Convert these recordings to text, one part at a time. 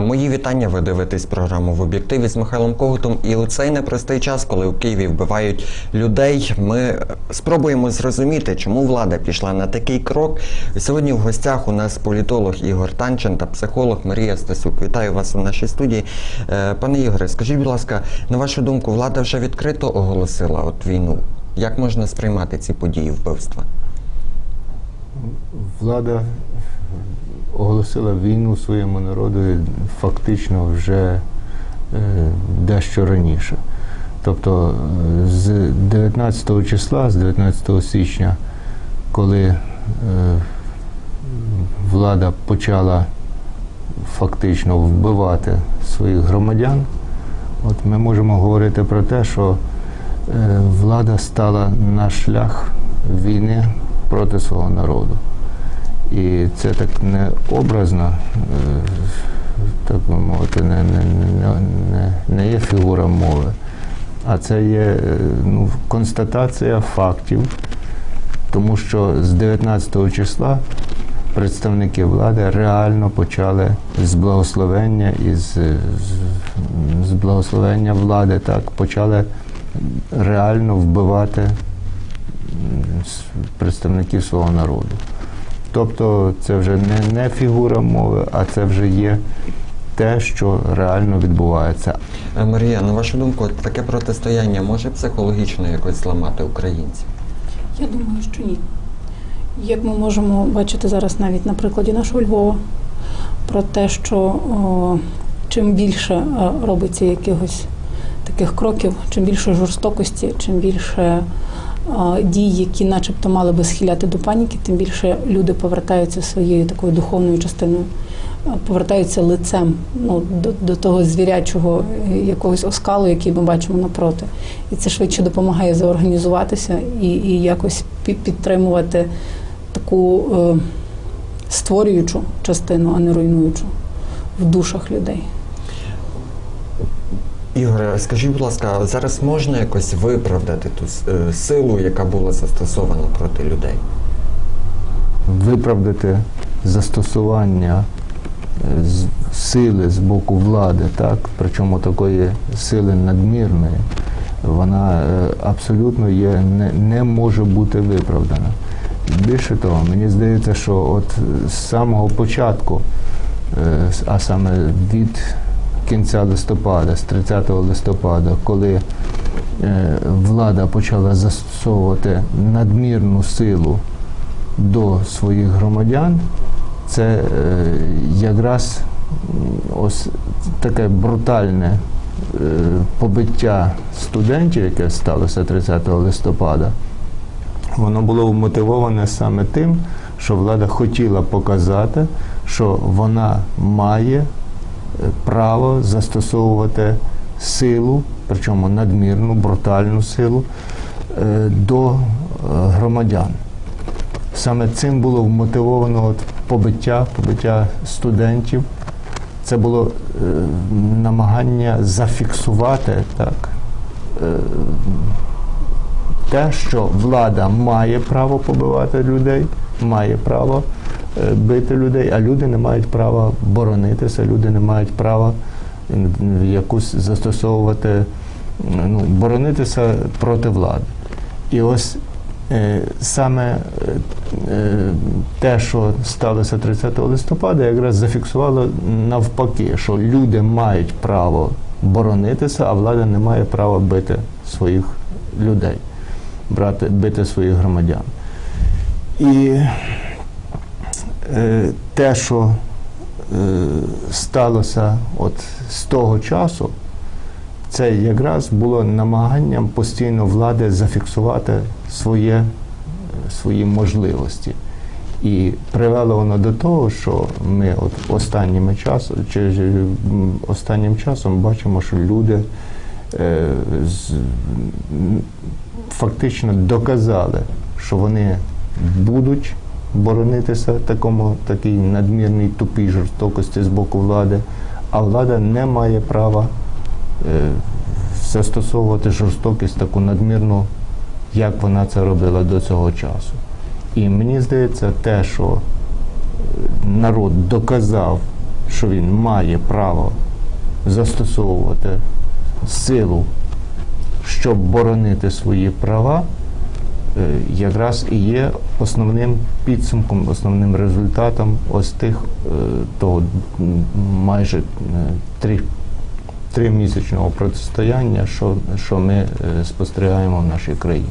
Мої вітання. Ви дивитесь програму в об'єктиві з Михайлом Когутом. І у цей непростий час, коли у Києві вбивають людей, ми спробуємо зрозуміти, чому влада пішла на такий крок. Сьогодні в гостях у нас політолог Ігор Танчин та психолог Марія Стасюк. Вітаю вас у нашій студії. Е, Пане Ігоре, скажіть, будь ласка, на вашу думку, влада вже відкрито оголосила от війну? Як можна сприймати ці події вбивства? Влада оголосила війну своєму народу фактично вже е, дещо раніше. Тобто з 19 числа, з 19 січня, коли е, влада почала фактично вбивати своїх громадян, от ми можемо говорити про те, що е, влада стала на шлях війни проти свого народу. І це так не образно, е, так би мовити, не, не, не, не, є фігура мови, а це є е, ну, констатація фактів, тому що з 19 числа представники влади реально почали з благословення і з, з, благословення влади так, почали реально вбивати представників свого народу. Тобто це вже не, не фігура мови, а це вже є те, що реально відбувається. Е, Марія, на вашу думку, таке протистояння може психологічно якось зламати українців? Я думаю, що ні. Як ми можемо бачити зараз навіть на прикладі нашого Львова, про те, що о, чим більше е, робиться якихось таких кроків, чим більше жорстокості, чим більше дій, які начебто мали би схиляти до паніки, тим більше люди повертаються своєю такою духовною частиною, повертаються лицем ну, до, до того звірячого е, якогось оскалу, який ми бачимо напроти. І це швидше допомагає заорганізуватися і, і якось підтримувати таку е, створюючу частину, а не руйнуючу в душах людей. Ігоре, скажіть, будь ласка, зараз можна якось виправдати ту е, силу, яка була застосована проти людей? Виправдати застосування е, сили з боку влади, так, причому такої сили надмірної, вона е, абсолютно є, не, не може бути виправдана. Більше того, мені здається, що от з самого початку, а саме від кінця листопада, з 30 листопада, коли е, влада почала застосовувати надмірну силу до своїх громадян, це е, якраз ось таке брутальне е, побиття студентів, яке сталося 30 листопада, воно було вмотивоване саме тим, що влада хотіла показати, що вона має право застосовувати силу, причому надмірну, брутальну силу е, до е, громадян. Саме цим було вмотивовано от побиття, побиття студентів. Це було е, намагання зафіксувати так, е, те, що влада має право побивати людей, має право бити людей, а люди не мають права боронитися, люди не мають права якусь застосовувати, ну, боронитися проти влади. І ось е, саме е, те, що сталося 30 листопада, якраз зафіксувало навпаки, що люди мають право боронитися, а влада не має права бити своїх людей, брати, бити своїх громадян. І те, що е, сталося от з того часу, це якраз було намаганням постійно влади зафіксувати своє, свої можливості. І привело воно до того, що ми от останніми часом, чи останнім часом бачимо, що люди е, з, фактично доказали, що вони будуть боронитися такому такій надмірній тупій жорстокості з боку влади, а влада не має права е, застосовувати жорстокість таку надмірну, як вона це робила до цього часу. І мені здається, те, що е, народ доказав, що він має право застосовувати силу, щоб боронити свої права, якраз і є основним підсумком, основним результатом ось тих е, того майже е, три, тримісячного протистояння, що, що ми е, спостерігаємо в нашій країні.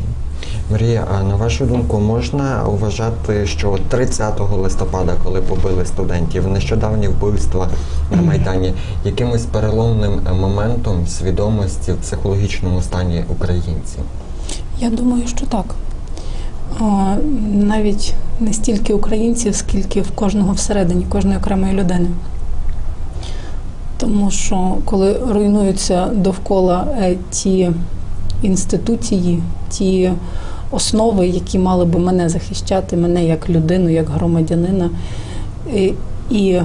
Марія, а на вашу думку, можна вважати, що 30 листопада, коли побили студентів, нещодавні вбивства на Майдані, якимось переломним моментом свідомості в психологічному стані українців? Я думаю, що так. Навіть не стільки українців, скільки в кожного всередині, кожної окремої людини. Тому що коли руйнуються довкола е, ті інституції, ті основи, які мали би мене захищати, мене як людину, як громадянина, і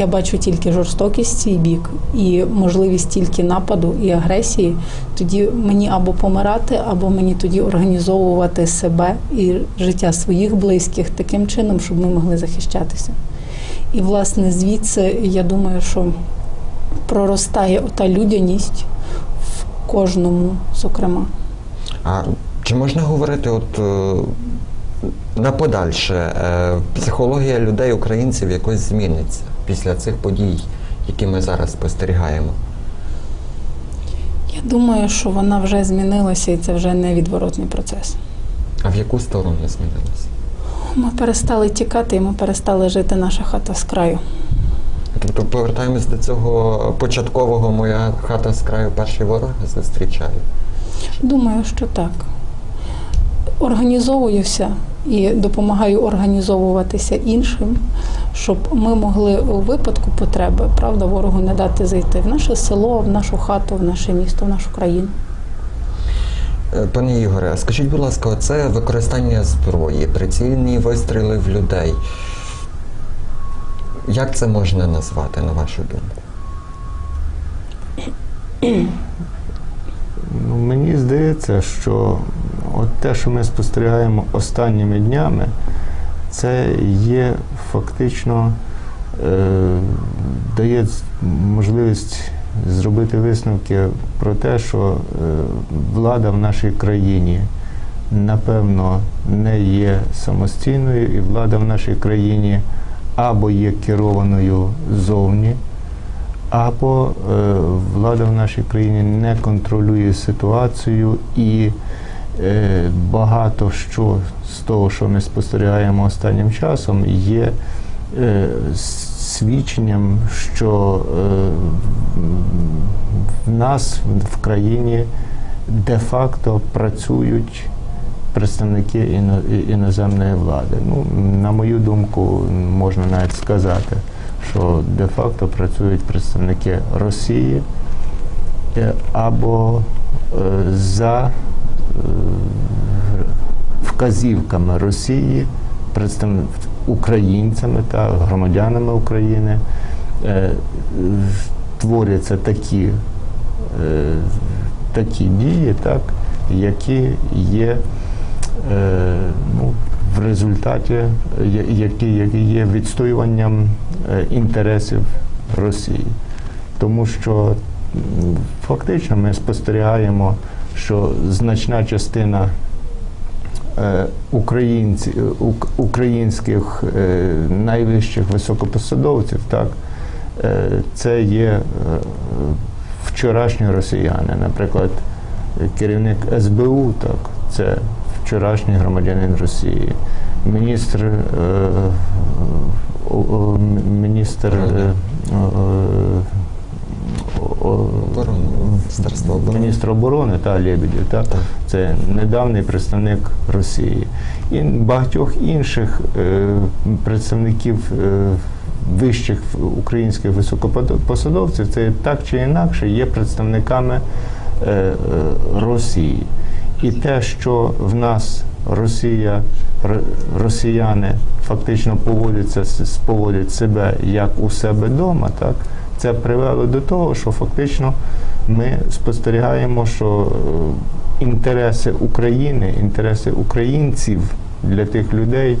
я бачу тільки жорстокість цей бік і можливість тільки нападу і агресії, тоді мені або помирати, або мені тоді організовувати себе і життя своїх близьких таким чином, щоб ми могли захищатися. І, власне, звідси я думаю, що проростає ота людяність в кожному, зокрема. А чи можна говорити, от е, на подальше е, психологія людей, українців якось зміниться після цих подій, які ми зараз спостерігаємо? Я думаю, що вона вже змінилася і це вже невідворотний процес. А в яку сторону змінилася? Ми перестали тікати, і ми перестали жити наша хата з краю. Тобто повертаємось до цього початкового моя хата з краю перший ворог зустрічає. Думаю, що так. Організовуюся і допомагаю організовуватися іншим, щоб ми могли у випадку потреби, правда, ворогу не дати зайти в наше село, в нашу хату, в наше місто, в нашу країну. Е, Пане Ігоре, скажіть, будь ласка, це використання зброї, прицільні вистріли в людей. Як це можна назвати, на вашу думку? Ну, мені здається, що от те, що ми спостерігаємо останніми днями, це є фактично е, дає можливість зробити висновки про те, що е, влада в нашій країні напевно не є самостійною, і влада в нашій країні або є керованою зовні, або е, влада в нашій країні не контролює ситуацію і багато що з того, що ми спостерігаємо останнім часом, є е, свідченням, що е, в нас в країні де-факто працюють представники іно- іноземної влади. Ну, на мою думку, можна навіть сказати, що де-факто працюють представники Росії е, або е, за е, вказівками Росії, українцями та громадянами України е, творяться такі, е, такі дії, так, які є е, ну, в результаті, які, які є відстоюванням е, інтересів Росії. Тому що фактично ми спостерігаємо, що значна частина е, українці, ук- українських е, найвищих високопосадовців, так, е, це є е, вчорашні росіяни. Наприклад, керівник СБУ, так, це вчорашній громадянин Росії. Міністр, е, міністр е, Оборони, оборони. міністр оборони та Лебедєв, так? Так. це недавній представник Росії. І багатьох інших е, представників е, вищих українських високопосадовців, це так чи інакше є представниками е, е, Росії. І те, що в нас Росія, росіяни фактично поводяться, поводять себе як у себе вдома, так, це привело до того, що фактично ми спостерігаємо, що е, інтереси України, інтереси українців для тих людей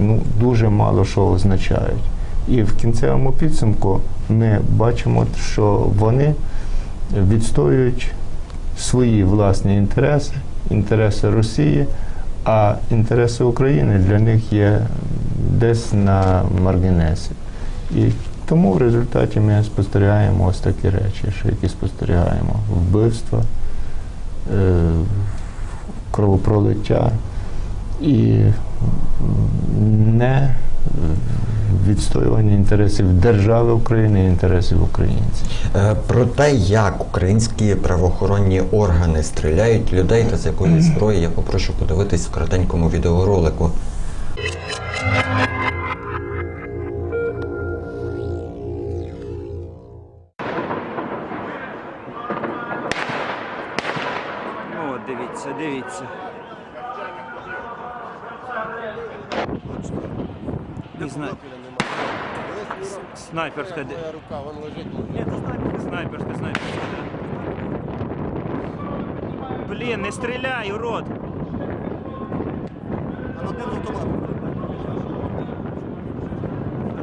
ну, дуже мало що означають. І в кінцевому підсумку ми бачимо, що вони відстоюють свої власні інтереси, інтереси Росії, а інтереси України для них є десь на маргінесі. І тому в результаті ми спостерігаємо ось такі речі, що які спостерігаємо: вбивства, е, кровопролиття і не відстоювання інтересів держави України і інтересів українців. Е, Про те, як українські правоохоронні органи стріляють людей та з якої зброї, я попрошу подивитись в коротенькому відеоролику. І зна... С- Снайперська. де- рука, вон лежить. Ні, снайперська, снайперська, снайперська. Блін, не стріляй, урод!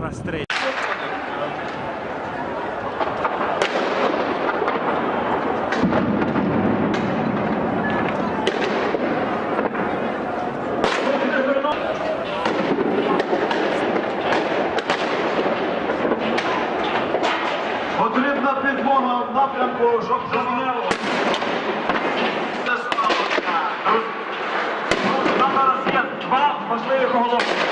Розстріляй. alcohol over.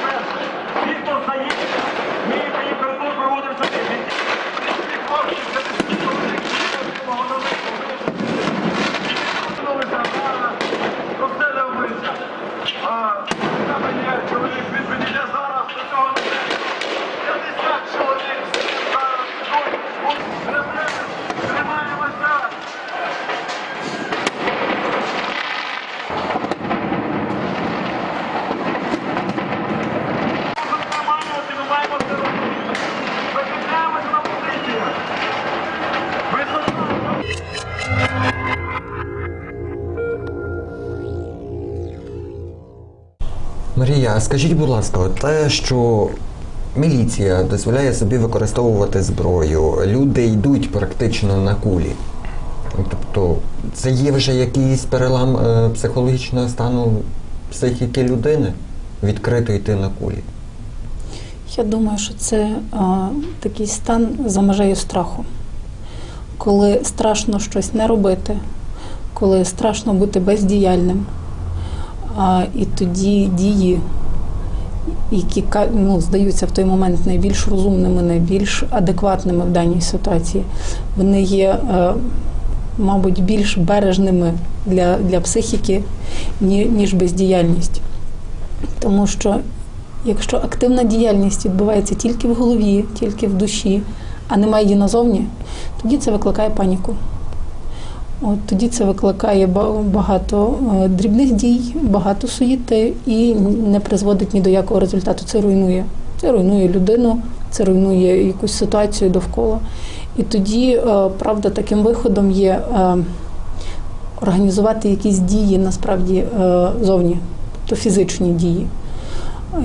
Марія, скажіть, будь ласка, те, що міліція дозволяє собі використовувати зброю, люди йдуть практично на кулі. Тобто, це є вже якийсь перелам е, психологічного стану психіки людини відкрито йти на кулі. Я думаю, що це а, такий стан за межею страху, коли страшно щось не робити, коли страшно бути бездіяльним. А, і тоді дії, які ну, здаються в той момент найбільш розумними, найбільш адекватними в даній ситуації, вони є, е, мабуть, більш бережними для, для психіки, ні- ніж бездіяльність. Тому що Якщо активна діяльність відбувається тільки в голові, тільки в душі, а немає її назовні, тоді це викликає паніку. От тоді це викликає багато е, дрібних дій, багато суєти і не призводить ні до якого результату. Це руйнує. Це руйнує людину, це руйнує якусь ситуацію довкола. І тоді, е, правда, таким виходом є е, організувати якісь дії насправді зовні, тобто фізичні дії.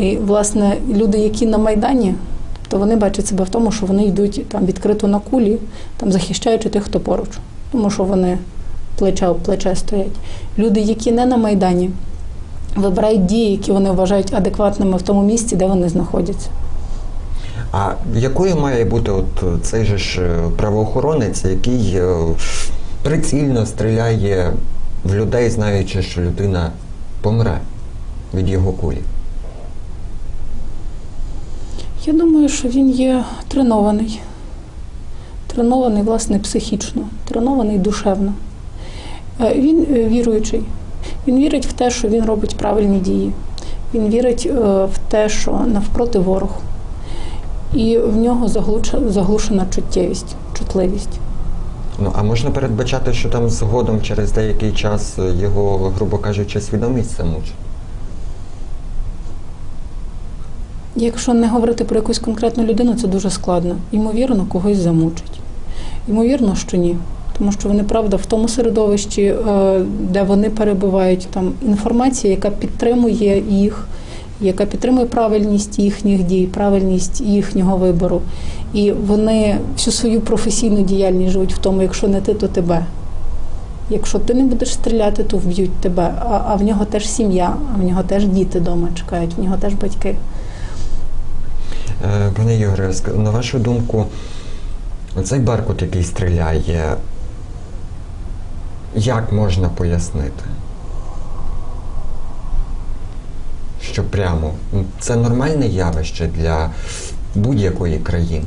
І, власне, люди, які на Майдані, то вони бачать себе в тому, що вони йдуть там відкрито на кулі, там захищаючи тих, хто поруч, тому що вони плече в плече стоять. Люди, які не на Майдані, вибирають дії, які вони вважають адекватними в тому місці, де вони знаходяться. А якою має бути от цей же ж е, правоохоронець, який е, прицільно стріляє в людей, знаючи, що людина помре від його кулі? Я думаю, що він є тренований. Тренований, власне, психічно, тренований душевно. Е, Він е, віруючий. Він вірить в те, що він робить правильні дії. Він вірить е, в те, що навпроти ворог. І в нього заглушена чуттєвість, чутливість. Ну а можна передбачати, що там згодом через деякий час його, грубо кажучи, свідомість замучить? Якщо не говорити про якусь конкретну людину, це дуже складно. Ймовірно, когось замучить. Ймовірно, що ні. тому що вони правда в тому середовищі, е, де вони перебувають, там інформація, яка підтримує їх, яка підтримує правильність їхніх дій, правильність їхнього вибору. І вони всю свою професійну діяльність живуть в тому, якщо не ти, то тебе. Якщо ти не будеш стріляти, то вб'ють тебе. А, а в нього теж сім'я, а в нього теж діти вдома чекають, в нього теж батьки. Е, Пане Ігоре, на вашу думку, цей Беркут, який стріляє, як можна пояснити? Що прямо це нормальне явище для будь-якої країни.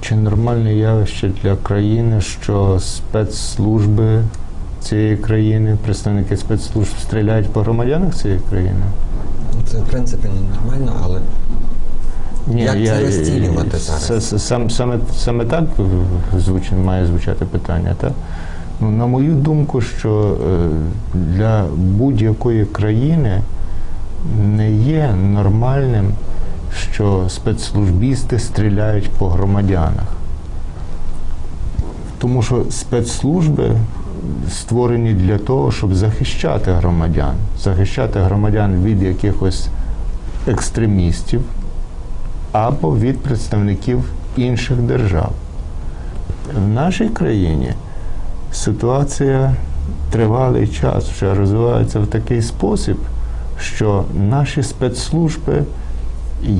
Чи нормальне явище для країни, що спецслужби цієї країни, представники спецслужб стріляють по громадянах цієї країни? Це в принципі не нормально, але Ні, Як це розцінювати зараз? Сам, саме, саме так звуч, має звучати питання, так? Ну, на мою думку, що е, для будь-якої країни не є нормальним, що спецслужбісти стріляють по громадянах. Тому що спецслужби створені для того, щоб захищати громадян, захищати громадян від якихось екстремістів або від представників інших держав. В нашій країні ситуація тривалий час вже розвивається в такий спосіб, що наші спецслужби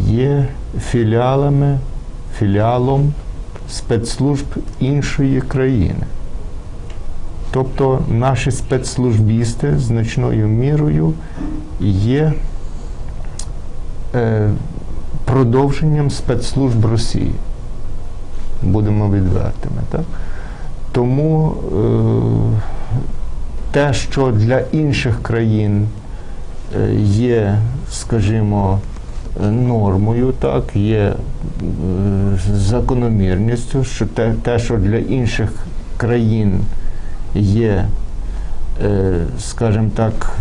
є філіалами, філіалом спецслужб іншої країни. Тобто наші спецслужбісти значною мірою є е, продовженням спецслужб Росії. Будемо відвертими. Так? Тому е, те, що для інших країн е, є, скажімо, нормою, так, є е, закономірністю, що те, те, що для інших країн є, е, скажімо так,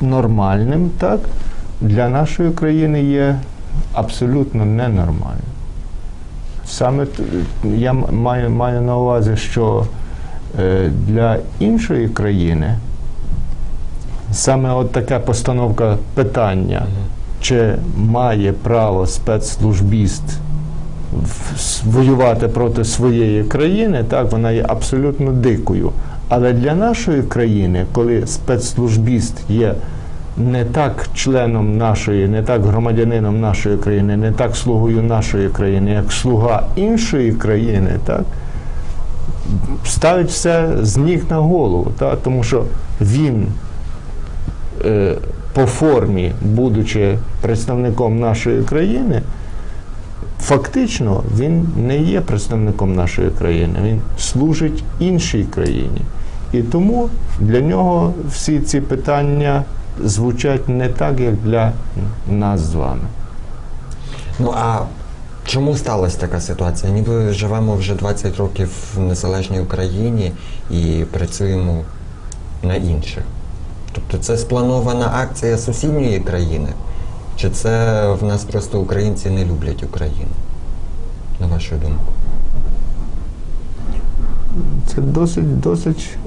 нормальним, так, для нашої країни є абсолютно ненормальним. Саме я маю, маю на увазі, що е, для іншої країни саме от така постановка питання, чи має право спецслужбіст воювати проти своєї країни, так, вона є абсолютно дикою. Але для нашої країни, коли спецслужбіст є не так членом нашої, не так громадянином нашої країни, не так слугою нашої країни, як слуга іншої країни, так, ставить все з ніг на голову, так, тому що він е, по формі, будучи представником нашої країни, фактично він не є представником нашої країни, він служить іншій країні. І тому для нього всі ці питання звучать не так, як для нас з вами. Ну а чому сталася така ситуація? Ніби живемо вже 20 років в незалежній Україні і працюємо на інших. Тобто це спланована акція сусідньої країни? Чи це в нас просто українці не люблять Україну? На вашу думку? Це досить, досить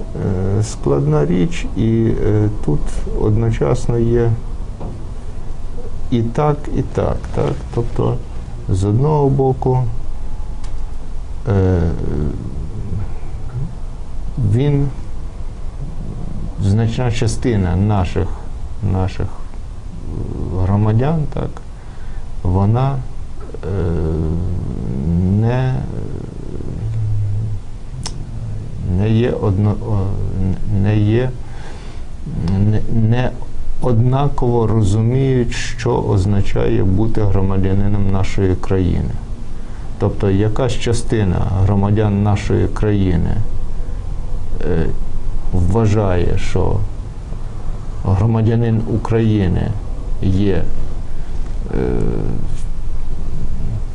е, складна річ, і е, тут одночасно є і так, і так. так? Тобто, з одного боку, е, він, значна частина наших, наших громадян, так, вона не не є одно, не є не, однаково розуміють, що означає бути громадянином нашої країни. Тобто якась частина громадян нашої країни е, вважає, що громадянин України є е,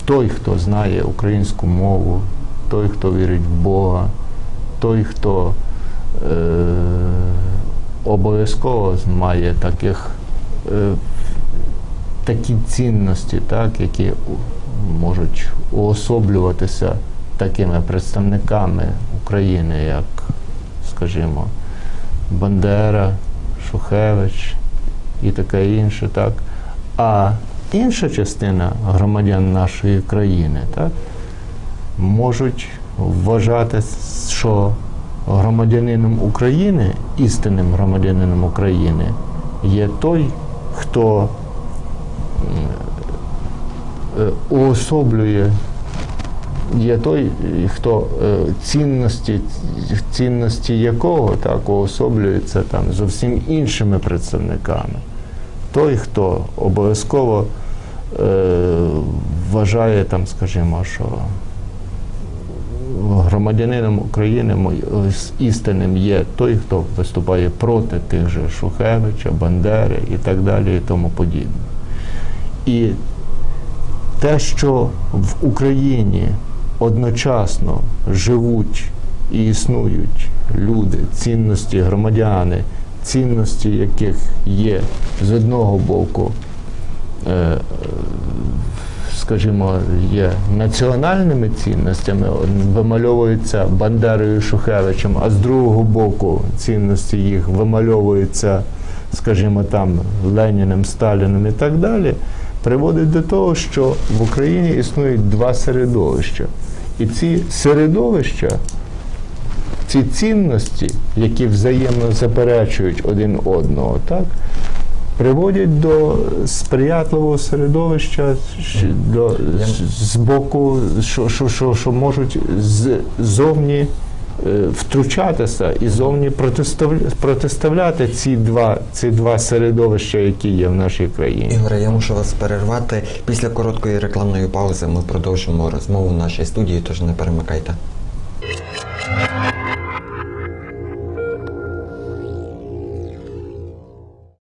той, хто знає українську мову, той, хто вірить в Бога, той, хто е, обов'язково має таких, е, такі цінності, так, які можуть уособлюватися такими представниками України, як, скажімо, Бандера, Шухевич і таке інше, так. А інша частина громадян нашої країни, так, можуть вважати, що громадянином України, істинним громадянином України, є той, хто е, уособлює, є той, хто е, цінності, цінності якого так уособлюється там зовсім іншими представниками. Той, хто обов'язково е, вважає там, скажімо, що громадянином України істинним є той, хто виступає проти тих же Шухевича, Бандери і так далі, і тому подібне. І те, що в Україні одночасно живуть і існують люди, цінності громадяни, цінності яких є з одного боку е, скажімо, є національними цінностями, вимальовуються Бандерою Шухевичем, а з другого боку цінності їх вимальовуються, скажімо, там Леніним, Сталіним і так далі, приводить до того, що в Україні існують два середовища. І ці середовища, ці цінності, які взаємно заперечують один одного, так, приводять до сприятливого середовища до, з- боку, що, що, що, що можуть з- зовні е, втручатися і зовні протиставляти ці два, ці два середовища, які є в нашій країні. Ігоре, я мушу вас перервати. Після короткої рекламної паузи ми продовжимо розмову в нашій студії, тож не перемикайте.